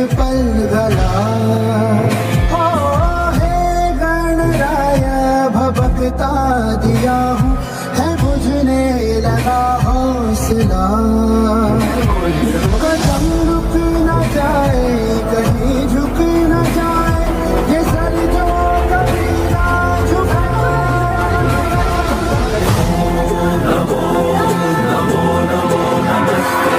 ایک پل گلا ہو ہے بھبکتا دیا ہوں۔ ہے بجھنے لگا حوصلہ۔ قدم رک نہ جائے، کہیں جھک نہ جائے، یہ سر جو کبھی نہ جھکائے نمو نمو نمو، نمستے۔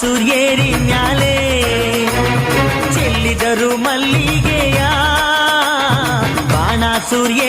ಸೂರ್ಯೇರಿ ಮ್ಯಾಲೆ ಚೆಲ್ಲಿದರು ಮಲ್ಲಿಗೆಯ ಬಾಣ ಸೂರ್ಯ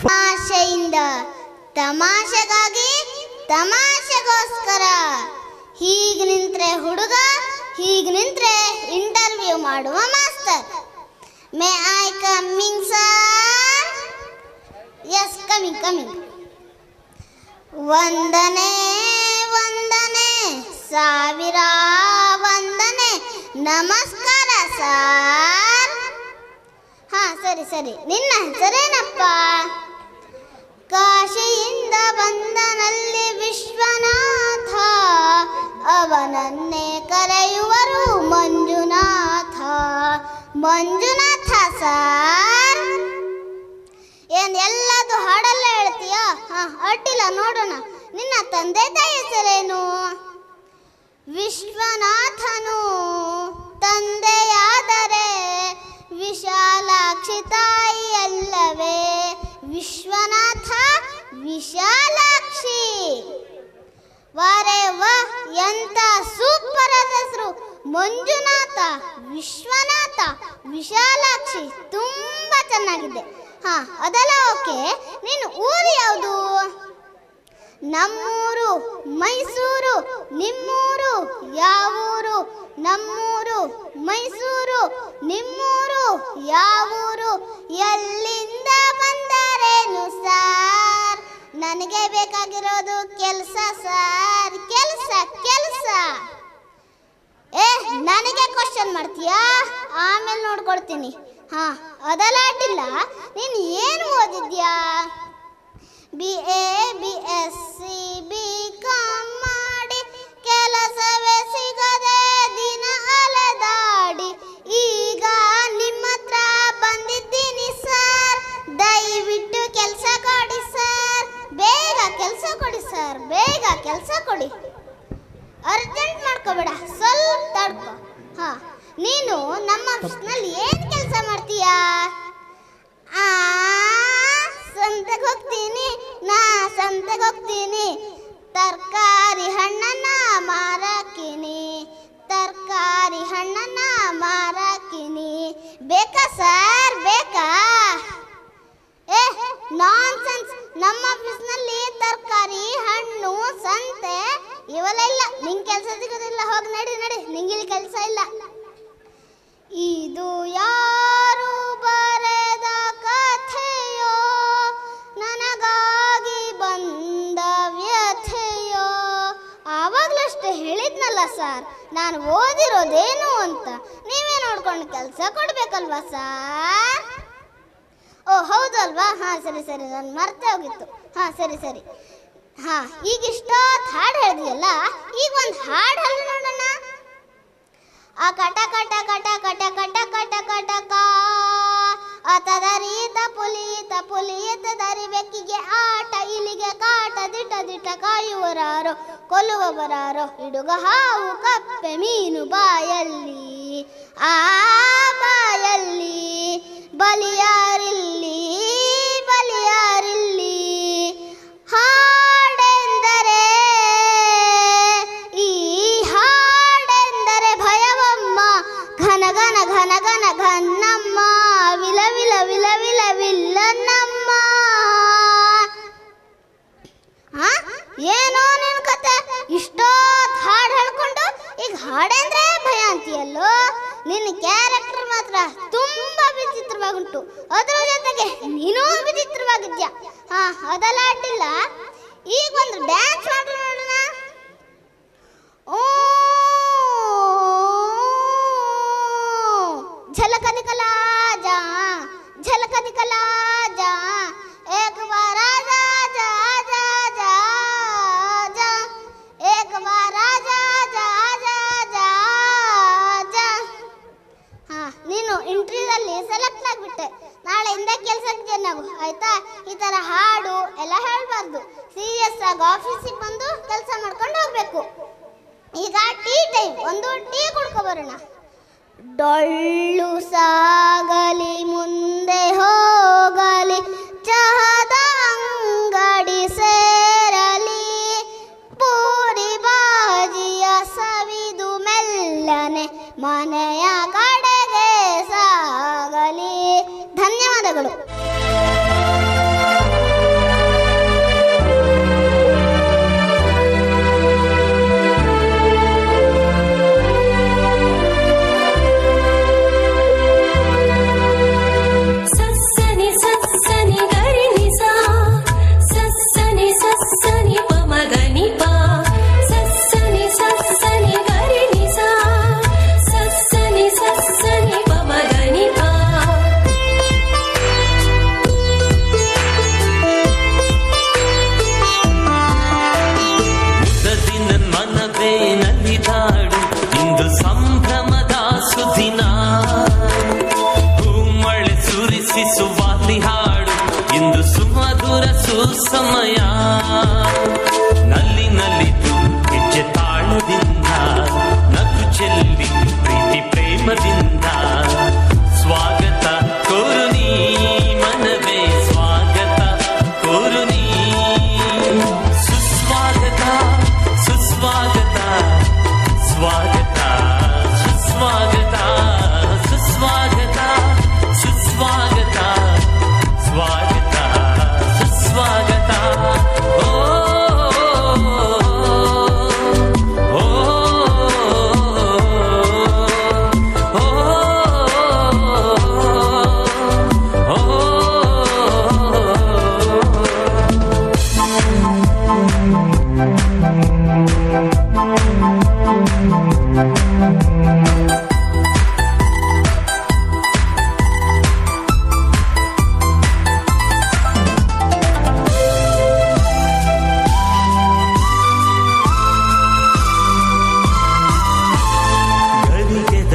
ತಮಾಷೆಯಿಂದ ತಮಾಷೆಗಾಗಿ ತಮಾಷೆಗೋಸ್ಕರ ಹೀಗೆ ನಿಂತ್ರೆ ಹುಡುಗ ಹೀಗೆ ನಿಂತ್ರೆ ಇಂಟರ್ವ್ಯೂ ಮಾಡುವ master may I coming sir yes coming coming ವಂದನೆ ವಂದನೆ, ಸಾವಿರ ವಂದನೆ, ನಮಸ್ಕಾರ ಸಾರ್. ಹಾ, ಸರಿ ಸರಿ. ನಿನ್ನ ಹೆಸರೇನಪ್ಪ? ಕಾಶಿಯಿಂದ ಬಂದನಲ್ಲಿ ವಿಶ್ವನಾಥ, ಅವನನ್ನೇ ಕರೆಯುವರು ಮಂಜುನಾಥ. ಮಂಜುನಾಥ ಸರ್. ಏನ್ ಎಲ್ಲದು ಹಾಡಲ್ಲ ಹೇಳ್ತೀಯಾ? ಹಾ, ಅಡ್ಡಿಲ್ಲ, ನೋಡೋಣ. ನಿನ್ನ ತಂದೆ ತಾಯಿ ಹೆಸರೇನು? ವಿಶ್ವನಾಥನು. ತಂದೆಯಾದರೆ ವಿಶಾಲಾಕ್ಷಿ ತಾಯಿ ಅಲ್ಲವೇ? ವಿಶ್ವನಾಥ ವಿಶಾಲಾಕ್ಷಿ. ವಾರೆ ವಾ ಎಂತ ಸೂಪರ್ ಹೆಸರು. ಮಂಜುನಾಥ, ವಿಶ್ವನಾಥ, ವಿಶಾಲಾಕ್ಷಿ, ತುಂಬಾ ಚೆನ್ನಾಗಿದೆ. ಹಾ, ಅದೆಲ್ಲ ಓಕೆ. ನೀನು ಊರು ಯಾವುದು? ನಮ್ಮೂರು, ಮೈಸೂರು, ನಿಮ್ಮೂರು, ಯಾವೂರು? ನಮ್ಮೂರು, ಮೈಸೂರು, ನಿಮ್ಮೂರು, ಯಾವೂರು? ಎಲ್ಲಿಂದ ಬಂದರೇನು ಸಾರ್? ನನಗೆ ಬೇಕಾಗಿರೋದು ಕೆಲಸ ಸಾರ್. ಕೆಲಸ ಕೆಲಸ. ಏ, ನನಗೆ ಕ್ವಶನ್ ಮಾಡ್ತೀಯಾ? ಆಮೇಲೆ ನೋಡ್ಕೊಳ್ತೀನಿ. ಹಾ. ಅಡ್ಡಿಲ್ಲ ನೀನು ಏನು ಓದಿದ್ಯಾ? B A B S C B com ಮಾಡಿ ಕೆಲಸವೇ ಸಿಗದೆ ದಿನ ಅಲೆದಾಡಿ. ಈಗ ನಿಮ್ಮ ಹತ್ರ ಬಂದಿದ್ದೀನಿ ಸರ್. ದಯವಿಟ್ಟು ಕೆಲಸ ಕೊಡಿ ಸರ್. ಬೇಗ ಕೆಲಸ ಕೊಡಿ ಸರ್. ಬೇಗ ಕೆಲಸ ಕೊಡಿ. ಅರ್ಜೆಂಟ್ ಮಾಡ್ಕೋಬೇಡ. ಸ್ವಲ್ಪ ತಡ್ಕೊ. ಹಾ. ನೀನು ನಮ್ಮ ಆಫೀಸ್ನಲ್ಲಿ ಏನು ಕೆಲಸ ಮಾಡ್ತೀಯಾ? ಆ, ಸಂತೆಗೆ ಹೋಗ್ತೀನಿ, ನಾ ಸಂತೆಗೆ ಹೋಗ್ತೀನಿ. ತರಕಾರಿ ಹಣ್ಣನ್ನ ಮಾರಕ್ಕಿನಿ ತರಕಾರಿ ಹಣ್ಣನ್ನ ಮಾರಕ್ಕಿನಿ ಬೇಕಾ ಸರ್, ಬೇಕಾ? ಏ ನಾನ್ ಸೆನ್ಸ್ ನಮ್ಮ ಆಫೀಸ್ನಲ್ಲಿ ತರಕಾರಿ, ಹಣ್ಣು, ಸಂತೆ, ಇವೆಲ್ಲ ಇಲ್ಲ. ನಿಂಗೆ ಕೆಲಸ ಸಿಗೋದಿಲ್ಲ, ಹೋಗಿ ನಡಿ ನಡಿ. ನಿಂಗಿಲ್ಲಿ ಕೆಲಸ ಇಲ್ಲ. ಇದು ಯಾರು ಬರೆದ ಕಥೆಯೋ? ನನಗಾಗಿ ಬಂದ ವ್ಯಥೆಯೋ? ಆವಾಗಲಷ್ಟೇ ಹೇಳಿದ್ನಲ್ಲ ಸರ್, ನಾನು ಓದಿರೋದೇನು ಅಂತ. ನೀವೇ ನೋಡ್ಕೊಂಡು ಕೆಲಸ ಕೊಡ್ಬೇಕಲ್ವಾ ಸರ್? ಓ, ಹೌದಲ್ವಾ? ಹಾಂ, ಸರಿ ಸರಿ, ನಾನು ಮರ್ತೇ ಹೋಗಿತ್ತು. ಹಾಂ, ಸರಿ ಸರಿ. ಹಾಂ ಈಗ ಇಷ್ಟೊತ್ತು ಹಾಡು ಹೇಳಿದೆಯಲ್ಲ, ಈಗ ಒಂದು ಹಾಡು ಆ ಕಟ ಕಟ ಕಟ ಕಟ ಕಟ ಕಟ ಕಟ ಕಾ. ಪುಲೀತ ಪುಲೀತ ದರಿ ಬೆಕ್ಕಿಗೆ ಆಟ ಇಲಿಗೆ ಕಾಟ ದಿಟ ದಿಟ ಕಾಯುವರಾರೋ, ಕೊಲ್ಲುವವರಾರೋ, ಇಡುಗ ಹಾವು ಕಪ್ಪೆ ಮೀನು ಬಾಯಲ್ಲಿ. ಆ ಬಾಯಲ್ಲಿ ಬಲಿಯಾರಿಲ್ಲಿ ಹಾಡೆಂದ್ರೆ ಭಯ ಅಂತೀಯಲ್ಲೋ? ನಿನ್ನ ಕ್ಯಾರೆಕ್ಟರ್ ಮಾತ್ರ ತುಂಬಾ ವಿಚಿತ್ರವಾಗುಂಟು. ಅದರ ಜೊತೆಗೆ ನೀನೂ ವಿಚಿತ್ರವಾಗಿದ್ಯಾ? ಹಾ, ಅದೆಲ್ಲ ಅಡ್ಡಿಲ್ಲ. ಈಗ ಒಂದು ಡ್ಯಾನ್ಸ್ ಮಾಡಿ ಹಾಡು ಎಲ್ಲ ಹೇಳಬಾರ್ದು. ಸೀರಿಯಸ್ ಆಗಿ ಆಫೀಸಿಗೆ ಬಂದು ಕೆಲಸ ಮಾಡ್ಕೊಂಡು ಹೋಗ್ಬೇಕು. ಈಗ ಟೀ ಟೈಮ್ ಒಂದು ಟೀ ಕುಡ್ಕೊ ಬರೋಣ. ಡೊಳ್ಳು ಸಾಗಲಿ, ಮುಂದೆ ಹೋಗಲಿ. ಚಹದ ಸುರಿಸಿ ಸುವಾಲಿ ಹಾಡು ಇಂದು ಸುಮಧುರ ಸುಸಮಯ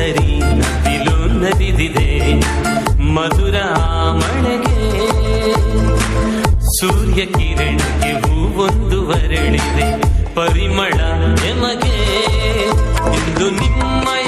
ದರಿ ನದಿಲು ನದಿದಿದೆ. ಮಧುರ ಮಳೆಗೆ ಸೂರ್ಯ ಕಿರಣಕ್ಕೆ ಹೂವೊಂದು ವರಳಿದೆ. ಪರಿಮಳ ನಿಮಗೆ ಇಂದು ನಿಮ್ಮಯ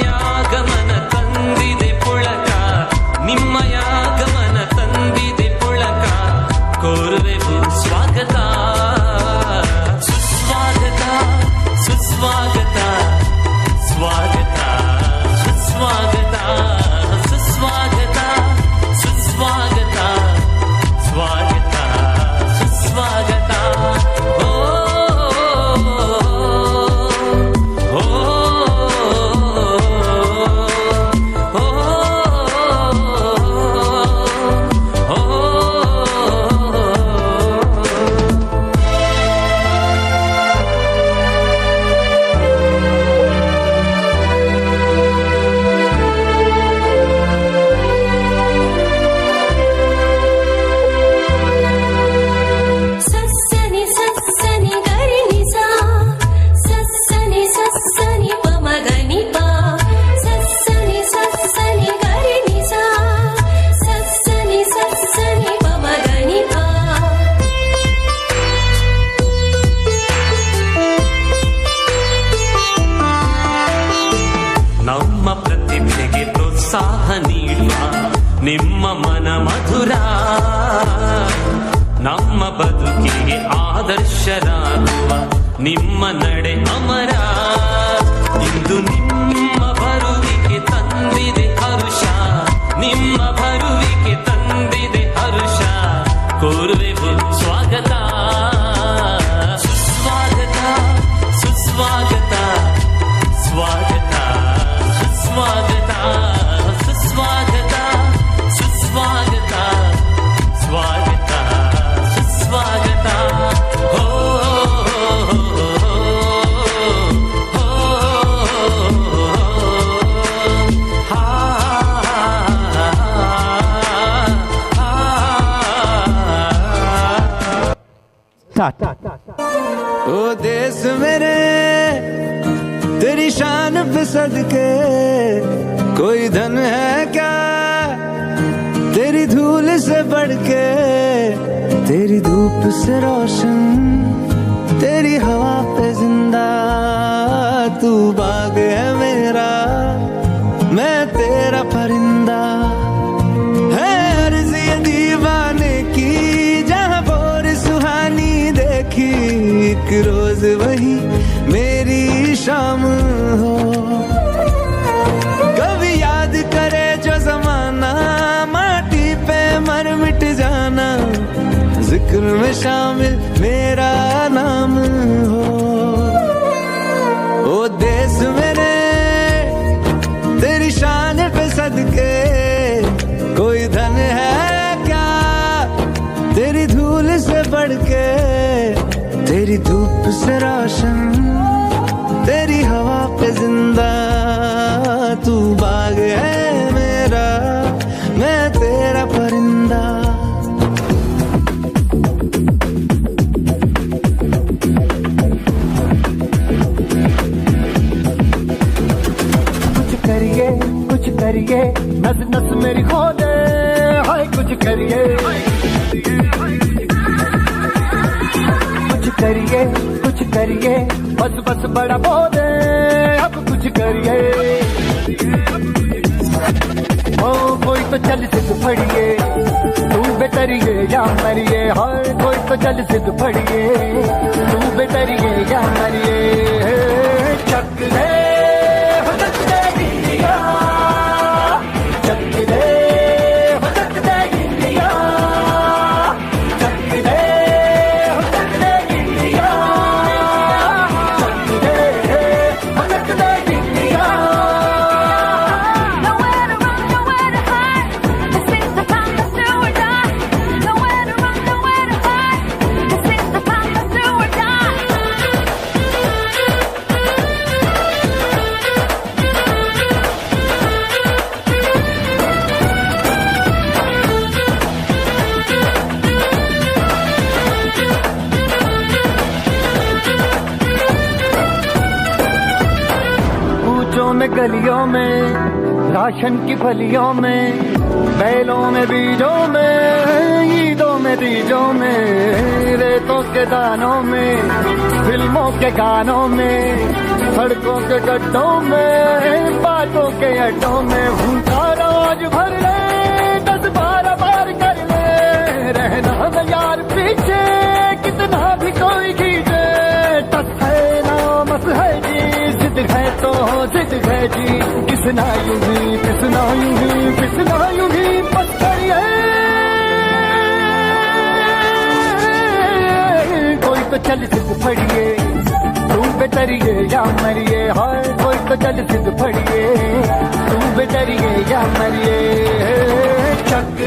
ٹاٹا۔ او دیس میرے، تیری شان پسد کوئی دھن ہے کیا؟ تیری دھول سے بڑھ کے، تیری دھوپ سے روشن، تیری ہوا پہ زندہ۔ تو باغ ہے میرا، میں تیرا پرندہ۔ روز وہی میری شام ہو۔ کبھی یاد کرے جو زمانہ، ماٹی پہ مر مٹ جانا۔ ذکر میں شامل से रोशन तेरी हवा पे जिंदा चल सिद्ध फड़िए میں گلیوں میں، راشن کی پھلیوں میں، بیلوں میں، بیجوں میں، عیدوں میں، بیجوں میں، ریتوں کے دانوں میں، فلموں کے گانوں میں، سڑکوں کے گڈوں میں، باتوں کے اڈوں میں بھوکا راج بھر لے، دس بار بار کر لے، رہنا یار پیچھے۔ پسنا یوں ہی پسنا یوں ہی پسنا یوں ہی پتھر کوئی تو چل سد پڑیے تو بتریے یا مریے۔ ہائے، کوئی تو چل سد پڑیے تو بتریے یا مریے۔ چک